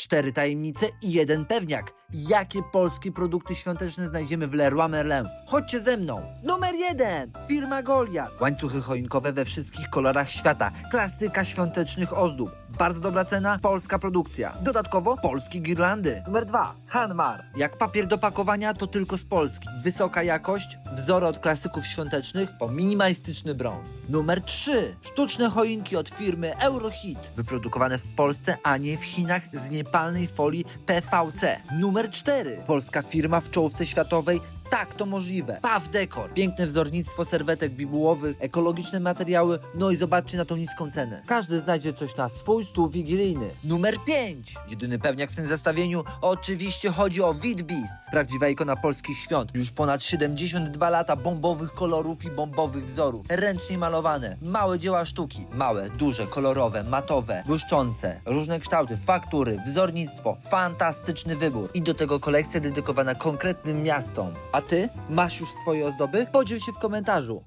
Cztery tajemnice i jeden pewniak. Jakie polskie produkty świąteczne znajdziemy w Leroy Merlin? Chodźcie ze mną. Numer jeden. Firma Goliath. Łańcuchy choinkowe we wszystkich kolorach świata. Klasyka świątecznych ozdób. Bardzo dobra cena, polska produkcja. Dodatkowo polskie girlandy. Numer dwa. Hanmar. Jak papier do pakowania, to tylko z Polski. Wysoka jakość, wzory od klasyków świątecznych po minimalistyczny brąz. Numer 3. Sztuczne choinki od firmy Eurohit. Wyprodukowane w Polsce, a nie w Chinach z niepalnej folii PVC. Numer 4. Polska firma w czołówce światowej tak, to możliwe. Paw Dekor. Piękne wzornictwo serwetek bibułowych, ekologiczne materiały, no i zobaczcie na tą niską cenę. Każdy znajdzie coś na swój stół wigilijny. Numer 5. Jedyny pewniak w tym zestawieniu oczywiście chodzi o Witbis. Prawdziwa ikona polskich świąt. Już ponad 72 lata bombowych kolorów i bombowych wzorów. Ręcznie malowane. Małe dzieła sztuki. Małe, duże, kolorowe, matowe, błyszczące. Różne kształty, faktury, wzornictwo. Fantastyczny wybór. I do tego kolekcja dedykowana konkretnym miastom. A ty? Masz już swoje ozdoby? Podziel się w komentarzu.